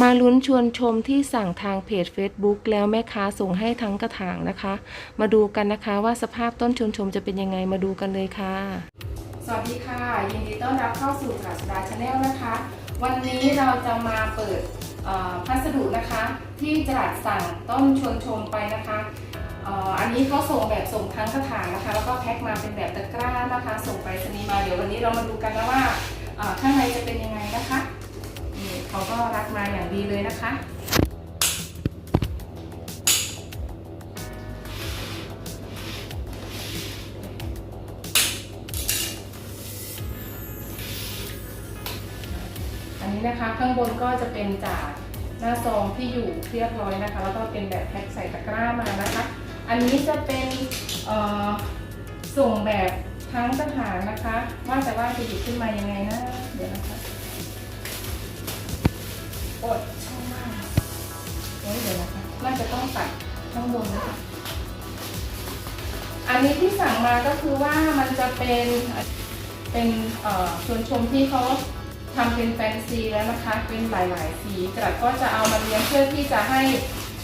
มาลุ้นชวนชมที่สั่งทางเพจ Facebook แล้วแม่ค้าส่งให้ทั้งกระถางนะคะ มาดูกันนะคะว่าสภาพต้นชวนชมจะเป็นยังไงมาดูกันเลยค่ะ สวัสดีค่ะ ยินดีต้อนรับเข้าสู่กาสดาชาแนลนะคะ วันนี้เราจะมาเปิดพัสดุนะคะ ที่จรัดสั่งต้นชวนชมไปนะคะอ,อันนี้เขาส่งแบบส่งทั้งกระถางนะคะ แล้วก็แพ็คมาเป็นแบบตะกร้านะคะ ส่งไปสนีมาเดี๋ยววันนี้เรามาดูกันนะว่าข้างในจะเป็นยังไงนะคะ เขาก็รัดมาอย่างดีเลยนะคะอันนี้นะคะข้างบนก็จะเป็นจากหน้าซองที่อยู่เรียบร้อยนะคะ แล้วก็เป็นแบบแพ็คใส่ตะกร้ามานะคะ อันนี้จะเป็นส่งแบบทั้งกระถางนะคะ ว่าแต่ว่าจะหยิบขึ้นมายังไงนะ เดี๋ยวนะคะ ต้องตัดข้างบนนะคะอันนี้ที่สั่งมาก็คือว่ามันจะเป็นเป็นเอ่อชวนชมที่เขาทำเป็นแฟนซีแล้วนะคะ เป็นหลายๆสีกระดก็จะเอามาเลี้ยงเพื่อที่จะให้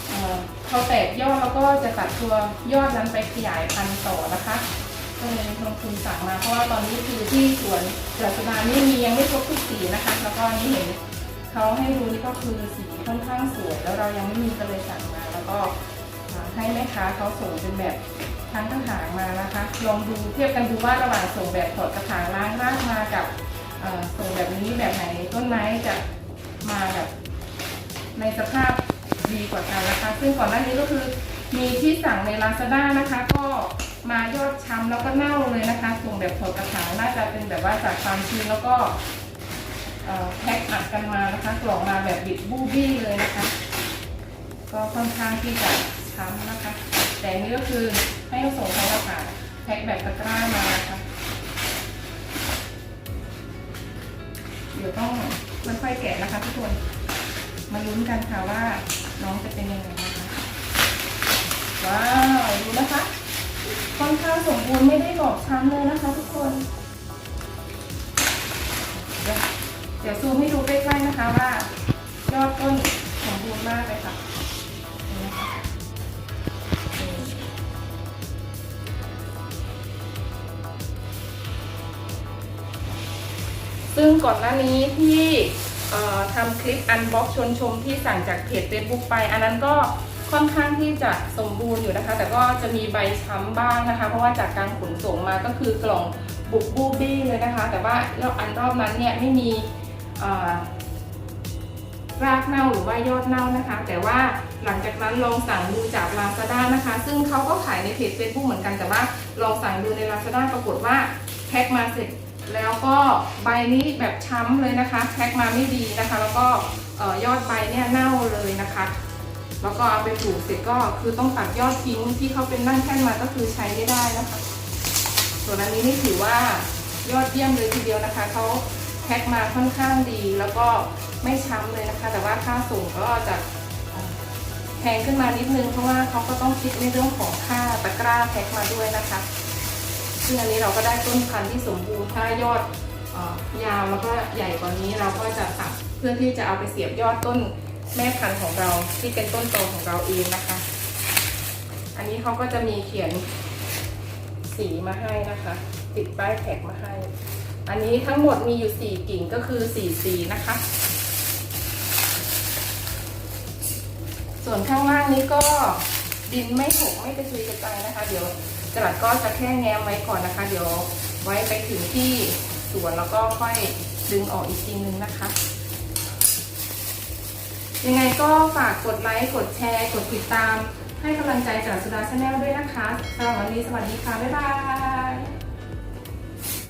เอ่อเขาแตกยอดแล้วก็จะตัดตัวยอดนั้นไปขยายพันธุ์ต่อนะคะก็เลยลงทุนสั่งมาเพราะว่าตอนนี้คือที่สวนกระสดานี่มียังไม่ครบทุกสีนะคะ แล้วก็นี้เห็นเขาให้ดูนี่ก็คือสีค่อนข้างสวยแล้วเรายังไม่มีก็เลยสั่งมา ก็ให้แม่ค้าเขาส่งเป็นแบบทั้งกระถางมานะคะ ลองดูเทียบกันดูว่าระหว่างส่งแบบถอดกระถางล้างรากมากับส่งแบบนี้แบบไหนต้นไม้จะมาแบบในสภาพดีกว่ากันนะคะ ซึ่งก่อนหน้านี้ก็คือมีที่สั่งใน Lazada นะคะ ก็มายอดช้ำแล้วก็เน่าเลยนะคะส่งแบบถอดกระถางน่าจะเป็นแบบว่าจากความชื้นแล้วก็แพ็คอัดกันมานะคะกล่องมาแบบบิดบูบี้เลยนะคะ ก็ค่อนข้างที่จะช้ำนะคะ แต่นี้ก็คือให้ส่งทางกระถางแพ็คแบบตะกร้ามานะคะเดี๋ยวต้องค่อยๆแกะนะคะทุกคน มาลุ้นกันค่ะว่าน้องจะเป็นยังไงนะคะว้าวดูนะคะค่อนข้างสมบูรณ์ไม่ได้บอบช้ำเลยนะคะทุกคนเดี๋ยวเดี๋ยวซูมให้ดูใกล้ๆนะคะว่ายอดต้นสมบูรณ์มากเลยค่ะ ซึ่งก่อนหน้านี้ที่ทำคลิปอันบ็อกชวนชมที่สั่งจากเพจ Facebook ไป อันนั้นก็ค่อนข้างที่จะสมบูรณ์อยู่นะคะ แต่ก็จะมีใบช้ำบ้างนะคะ เพราะว่าจากการขนส่งมาก็คือกล่องบุกบูบี้เลยนะคะ แต่ว่ารอบอันรอบนั้นเนี่ยไม่มีรากเน่าหรือว่ายอดเน่านะคะ แต่ว่าหลังจากนั้นลองสั่งดูจาก Lazada นะคะ ซึ่งเขาก็ขายในเพจ Facebook เหมือนกันแต่ว่าลองสั่งดูใน Lazada ปรากฏว่าแพ็คมาเสร็จ แล้วก็ใบนี้แบบช้ำเลยนะคะ แพ็คมาไม่ดีนะคะ แล้วก็ยอดใบเนี่ยเน่าเลยนะคะ แล้วก็เอาไปปลูกเสร็จก็คือต้องตัดยอดทิ้งที่เขาเป็นนั่งแท่นมาก็คือใช้ไม่ได้นะคะ ส่วนอันนี้นี่ถือว่ายอดเยี่ยมเลยทีเดียวนะคะเขาแพ็คมาค่อนข้างดี แล้วก็ไม่ช้ำเลยนะคะ แต่ว่าค่าส่งก็จะแพงขึ้นมานิดนึงเพราะว่าเขาก็ต้องคิดในเรื่องของค่าตะกร้าแพ็คมาด้วยนะคะ ซึ่งอันนี้เราก็ได้ต้นพันธุ์ที่สมบูรณ์ถ้ายอดออยาวแล้วก็ใหญ่กว่านี้เราก็จะตัดเพื่อที่จะเอาไปเสียบยอดต้นแม่พันธุ์ของเราที่เป็นต้นโตของเราเองนะคะ อันนี้เขาก็จะมีเขียนสีมาให้นะคะ ติดป้ายแท็กมาให้ อันนี้ทั้งหมดมีอยู่ 4 กิ่งก็คือ4สีนะคะ ส่วนข้างล่างนี้ก็ดินไม่หกไม่กระจุยกระจายนะคะ เดี๋ยว จรัดก็จะแค่แง้มไว้ก่อนนะคะ เดี๋ยวไว้ไปถึงที่สวนแล้วก็ค่อยดึงออกอีกทีนึงนะคะ ยังไงก็ฝากกดไลค์ กดแชร์ กดติดตาม ให้กำลังใจจากสุดาชาแนลด้วยนะคะสำหรับวันนี้สวัสดีค่ะ บ๊ายบาย